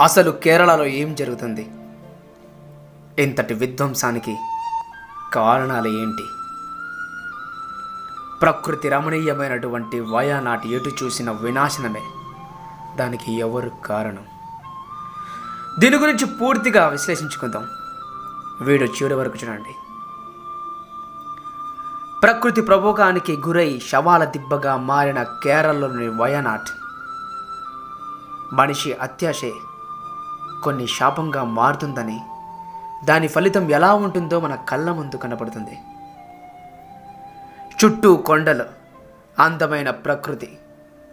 అసలు కేరళలో ఏం జరుగుతుంది? ఇంతటి విధ్వంసానికి కారణాలు ఏంటి? ప్రకృతి రమణీయమైనటువంటి వయానాటి ఎటు చూసిన వినాశనమే. దానికి ఎవరు కారణం? దీని గురించి పూర్తిగా విశ్లేషించుకుందాం. వీడియో చివరి వరకు చూడండి. ప్రకృతి ప్రభోగానికి గురై శవాల దిబ్బగా మారిన కేరళలోని వయనాట్. మనిషి అత్యాశే కొన్ని శాపంగా మారుతుందని దాని ఫలితం ఎలా ఉంటుందో మన కళ్ళ ముందు కనపడుతుంది. చుట్టూ కొండలు అందమైన ప్రకృతి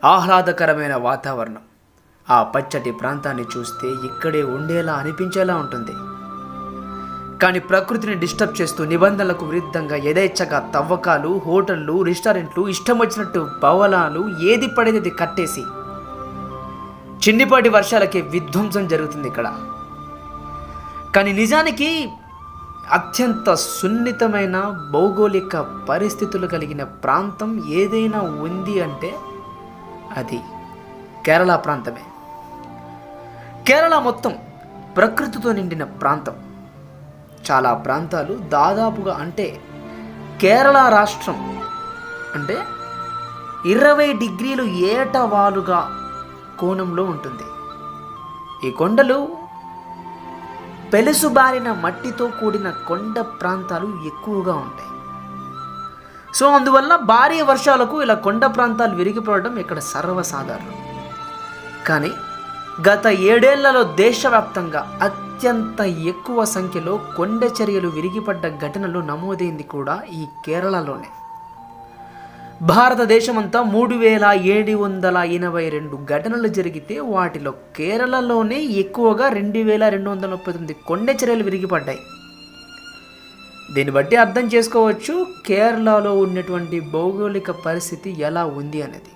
ఆహ్లాదకరమైన వాతావరణం. ఆ పచ్చటి ప్రాంతాన్ని చూస్తే ఇక్కడే ఉండేలా అనిపించేలా ఉంటుంది. కానీ ప్రకృతిని డిస్టర్బ్ చేస్తూ నిబంధనలకు విరుద్ధంగా యథేచ్ఛగా తవ్వకాలు హోటళ్ళు రెస్టారెంట్లు ఇష్టం వచ్చినట్టు భవనాలు ఏది పడేది కట్టేసి చిన్నిపాటి వర్షాలకి విధ్వంసం జరుగుతుంది ఇక్కడ. కానీ నిజానికి అత్యంత సున్నితమైన భౌగోళిక పరిస్థితులు కలిగిన ప్రాంతం ఏదైనా ఉంది అంటే అది కేరళ ప్రాంతమే. కేరళ మొత్తం ప్రకృతితో నిండిన ప్రాంతం. చాలా ప్రాంతాలు దాదాపుగా అంటే కేరళ రాష్ట్రం అంటే ఇరవై డిగ్రీలు ఏటవాలుగా కోణంలో ఉంటుంది. ఈ కొండలు పెలుసుబారిన మట్టితో కూడిన కొండ ప్రాంతాలు ఎక్కువగా ఉంటాయి. సో అందువల్ల భారీ వర్షాలకు ఇలా కొండ ప్రాంతాలు విరిగిపోవడం ఇక్కడ సర్వసాధారణం. కానీ గత ఏడేళ్ళలో దేశవ్యాప్తంగా అత్యంత ఎక్కువ సంఖ్యలో కొండ చర్యలు విరిగిపడ్డ ఘటనలు నమోదైంది కూడా ఈ కేరళలోనే. భారతదేశమంతా మూడు వేల ఏడు వందల ఎనభై రెండు ఘటనలు జరిగితే వాటిలో కేరళలోనే ఎక్కువగా రెండు వేల రెండు వందల ముప్పై తొమ్మిది కొండ చర్యలు విరిగిపడ్డాయి. దీన్ని బట్టి అర్థం చేసుకోవచ్చు కేరళలో ఉన్నటువంటి భౌగోళిక పరిస్థితి ఎలా ఉంది అనేది.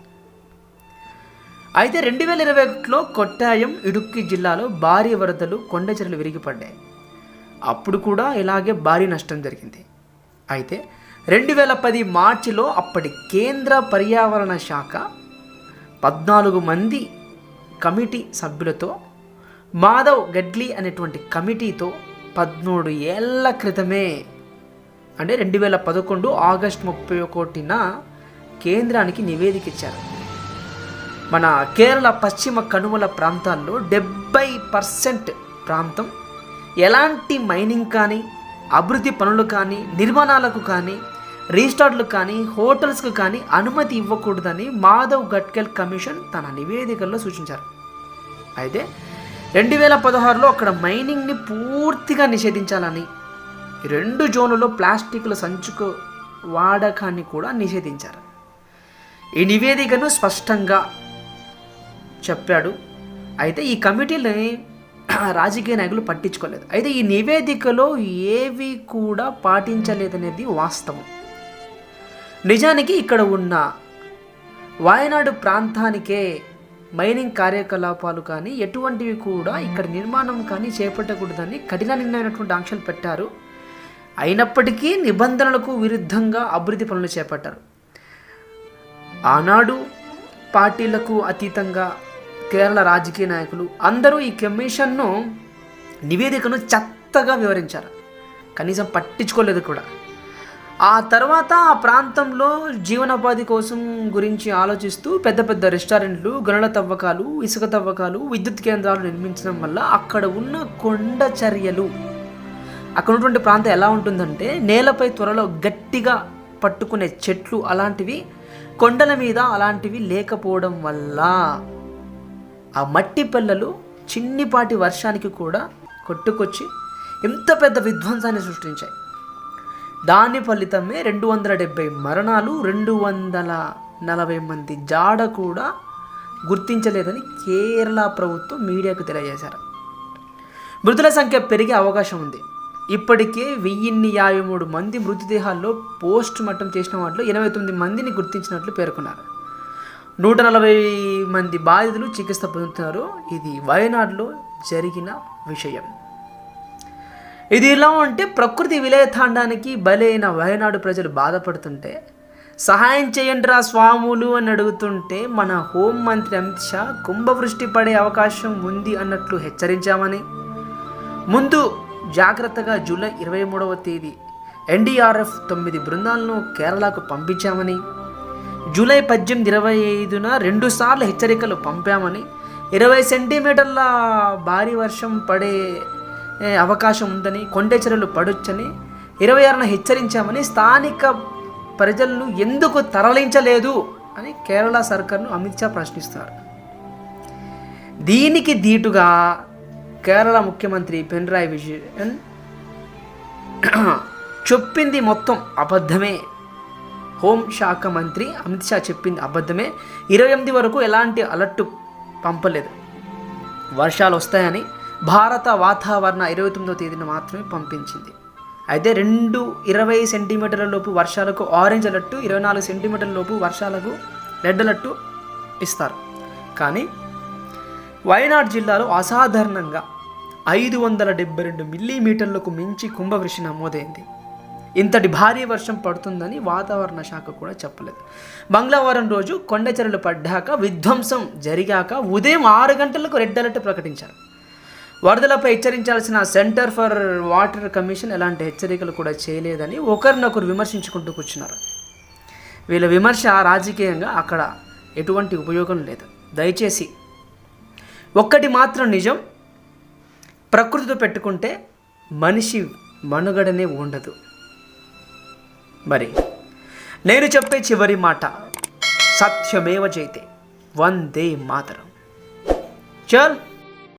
అయితే రెండు వేల ఇరవై ఒకటిలో కొట్టాయం ఇడుక్కి జిల్లాలో భారీ వరదలు కొండచెరలు విరిగిపడ్డాయి. అప్పుడు కూడా ఇలాగే భారీ నష్టం జరిగింది. అయితే రెండు వేల పది మార్చిలో అప్పటి కేంద్ర పర్యావరణ శాఖ పద్నాలుగు మంది కమిటీ సభ్యులతో మాధవ్ గడ్లీ అనేటువంటి కమిటీతో పద్మూడు ఏళ్ళ క్రితమే అంటే రెండు వేల పదకొండు ఆగస్ట్ ముప్పై ఒకటిన కేంద్రానికి నివేదిక ఇచ్చారు. మన కేరళ పశ్చిమ కనుమల ప్రాంతాల్లో డెబ్బై పర్సెంట్ ప్రాంతం ఎలాంటి మైనింగ్ కానీ అభివృద్ధి పనులు కానీ నిర్మాణాలకు కానీ రీస్టార్ట్లు కానీ హోటల్స్కు కానీ అనుమతి ఇవ్వకూడదని మాధవ్ గట్కెల్ కమిషన్ తన నివేదికల్లో సూచించారు. అయితే రెండు వేల పదహారులో అక్కడ మైనింగ్ని పూర్తిగా నిషేధించాలని రెండు జోన్లలో ప్లాస్టిక్ల సంచుకు వాడకాన్ని కూడా నిషేధించారు. ఈ నివేదికను స్పష్టంగా చెప్పాడు. అయితే ఈ కమిటీలని రాజకీయ నాయకులు పట్టించుకోలేదు. అయితే ఈ నివేదికలో ఏవి కూడా పాటించలేదనేది వాస్తవం. నిజానికి ఇక్కడ ఉన్న వాయనాడు ప్రాంతానికే మైనింగ్ కార్యకలాపాలు కానీ ఎటువంటివి కూడా ఇక్కడ నిర్మాణం కానీ చేపట్టకూడదని కఠిన నిర్ణయమైనటువంటి ఆంక్షలు పెట్టారు. అయినప్పటికీ నిబంధనలకు విరుద్ధంగా అభివృద్ధి పనులు చేపట్టారు. ఆనాడు పార్టీలకు అతీతంగా కేరళ రాజకీయ నాయకులు అందరూ ఈ కమిషన్ను నివేదికను చెత్తగా వివరించారు. కనీసం పట్టించుకోలేదు కూడా. ఆ తర్వాత ఆ ప్రాంతంలో జీవనోపాధి కోసం గురించి ఆలోచిస్తూ పెద్ద పెద్ద రెస్టారెంట్లు గనుల తవ్వకాలు ఇసుక తవ్వకాలు విద్యుత్ కేంద్రాలు నిర్మించడం వల్ల అక్కడ ఉన్న కొండ చర్యలు అక్కడ ఉన్నటువంటి ప్రాంతం ఎలా ఉంటుందంటే నేలపై త్వరలో గట్టిగా పట్టుకునే చెట్లు అలాంటివి కొండల మీద అలాంటివి లేకపోవడం వల్ల ఆ మట్టి పిల్లలు చిన్నిపాటి వర్షానికి కూడా కొట్టుకొచ్చి ఎంత పెద్ద విధ్వంసాన్ని సృష్టించాయి. దాని ఫలితమే రెండు వందల డెబ్బై మరణాలు రెండు వందల నలభై మంది జాడ కూడా గుర్తించలేదని కేరళ ప్రభుత్వం మీడియాకు తెలియజేశారు. మృతుల సంఖ్య పెరిగే అవకాశం ఉంది. ఇప్పటికే వెయ్యిన్ని యాభై మూడు మంది మృతదేహాల్లో పోస్ట్ మార్టం చేసిన వాటిలో ఎనభై తొమ్మిది మందిని గుర్తించినట్లు పేర్కొన్నారు. నూట నలభై మంది బాధితులు చికిత్స పొందుతున్నారు. ఇది వయనాడులో జరిగిన విషయం. ఇది ఇలా ఉంటే ప్రకృతి విలయతాండానికి బలైన వయనాడు ప్రజలు బాధపడుతుంటే సహాయం చేయండి రా స్వాములు అని అడుగుతుంటే మన హోం మంత్రి అమిత్ షా కుంభవృష్టి పడే అవకాశం ఉంది అన్నట్లు హెచ్చరించామని. ముందు జాగ్రత్తగా జూలై ఇరవై మూడవ తేదీ ఎన్డీఆర్ఎఫ్ తొమ్మిది బృందాలను కేరళకు పంపించామని జూలై పద్దెనిమిది ఇరవై ఐదున రెండుసార్లు హెచ్చరికలు పంపామని ఇరవై సెంటీమీటర్ల భారీ వర్షం పడే అవకాశం ఉందని కొండెచెరలు పడొచ్చని ఇరవై ఆరున హెచ్చరించామని స్థానిక ప్రజలను ఎందుకు తరలించలేదు అని కేరళ సర్కార్ను అమిత్ షా ప్రశ్నిస్తారు. దీనికి ధీటుగా కేరళ ముఖ్యమంత్రి పినరాయి విజయన్ చెప్పింది మొత్తం అబద్ధమే. హోం శాఖ మంత్రి అమిత్ షా చెప్పింది అబద్ధమే. ఇరవై ఎనిమిది వరకు ఎలాంటి అలర్ట్ పంపలేదు. వర్షాలు వస్తాయని భారత వాతావరణ ఇరవై తొమ్మిదో తేదీన మాత్రమే పంపించింది. అయితే రెండు ఇరవై సెంటీమీటర్ల లోపు వర్షాలకు ఆరెంజ్ అలర్ట్ ఇరవై నాలుగు సెంటీమీటర్ల లోపు వర్షాలకు రెడ్ అలర్ట్ ఇస్తారు. కానీ వయనాడ్ జిల్లాలో అసాధారణంగా ఐదు వందల డెబ్బై రెండు మిల్లీమీటర్లకు మించి కుంభవృష్టి నమోదైంది. ఇంతటి భారీ వర్షం పడుతుందని వాతావరణ శాఖ కూడా చెప్పలేదు. మంగళవారం రోజు కొండచెరలు పడ్డాక విధ్వంసం జరిగాక ఉదయం ఆరు గంటలకు రెడ్ అలర్ట్ ప్రకటించారు. వరదలపై హెచ్చరించాల్సిన సెంటర్ ఫర్ వాటర్ కమిషన్ ఎలాంటి హెచ్చరికలు కూడా చేయలేదని ఒకరినొకరు విమర్శించుకుంటూ కూర్చున్నారు. వీళ్ళ విమర్శ రాజకీయంగా అక్కడ ఎటువంటి ఉపయోగం లేదు. దయచేసి ఒక్కటి మాత్రం నిజం ప్రకృతితో పెట్టుకుంటే మనిషి మనుగడనే ఉండదు. మరి నేను చెప్పే చివరి మాట సత్యమేవ జైతే వందే మాతరం. చల్!